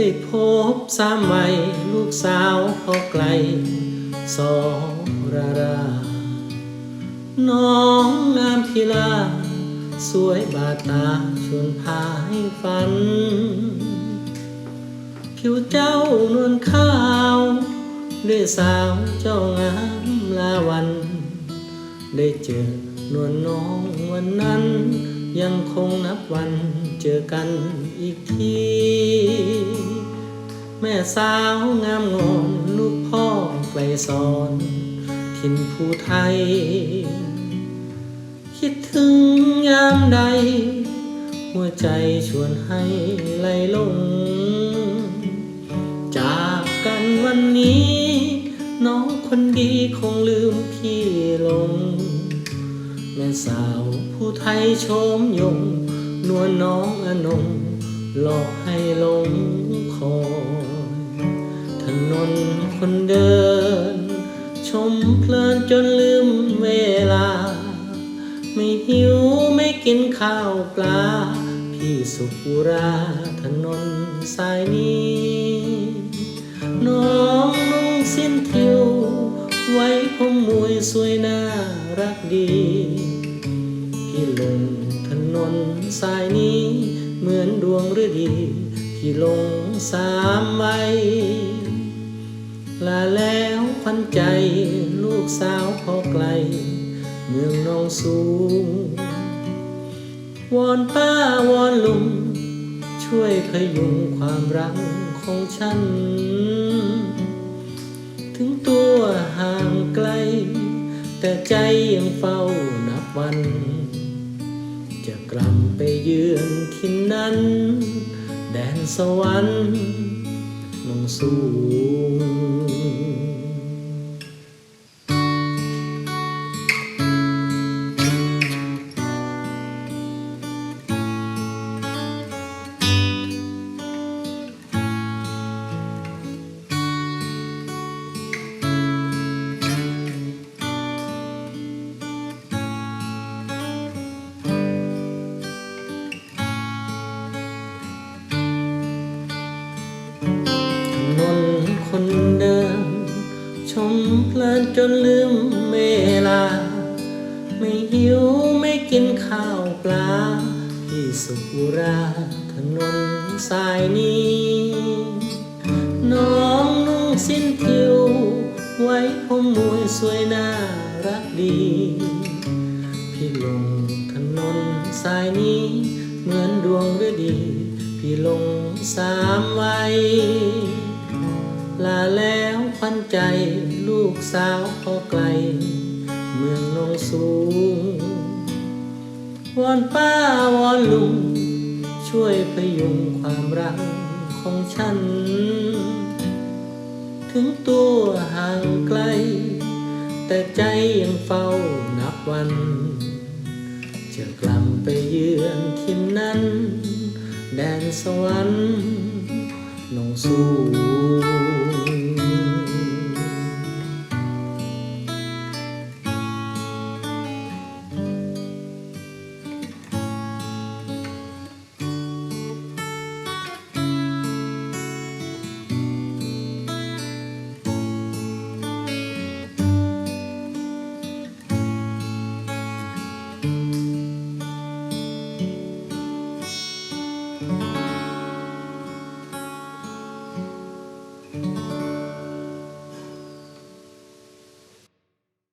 ได้พบสามใหม่ลูกสาวพอไกล สอรารา น้องงามพิลา สวยบาดตาชวนพาให้ฝัน ผิวเจ้านวลขาว ด้วยสาวเจ้างามลาวัน ได้เจอนวลน้องวันนั้น ยังคงนับวันเจอกันอีกที แม่สาวงามงอนลูกพ่อไกลสอนถิ่นผู้ไทย คิดถึงยามใด หัวใจชวนให้ไหลลง จากกันวันนี้ น้องคนดีคงลืมพี่ลง แม่สาวผู้ไทยโชมยง นวลน้องอนงหลอกให้หลง คนเดิน ชมเพลินจนลืมเวลา ไม่หิวไม่กินข้าวปลา พี่สุกุราถนนสายนี้ น้องนุ่งสิ้นทิว ไว้ผมมวยสวยน่ารักดี พี่ลงถนนสายนี้ เหมือนดวงฤดี พี่ลงสามใบ ลาแล้วควันใจลูกสาวพอไกล เมืองนองสูง วอนป้าวอนลุง ช่วยพยุงความรักของฉัน ถึงตัวห่างไกล แต่ใจยังเฝ้านับวัน จะกลับไปเยือนที่นั้น แดนสวรรค์ นองสูง มเพลินจนลืมเวลา ไม่หิวไม่กินข้าวปลา ที่สุกุราถนนสายนี้ น้องนุ่งสิ้นทิว ไว้ผมมวยสวยน่ารักดี พี่ลงถนนสายนี้ เหมือนดวงฤดี พี่ลงสามไวัยลาแล้วควันใจ ลูกสาวพอไกล เมืองนองสูง วอนป้าวอนลุง ช่วยพยุงความรักของฉัน ถึงตัวห่างไกล แต่ใจยังเฝ้านับวัน จะกลับไปเยือนทินนั้น แดนสวรรค์นองสูง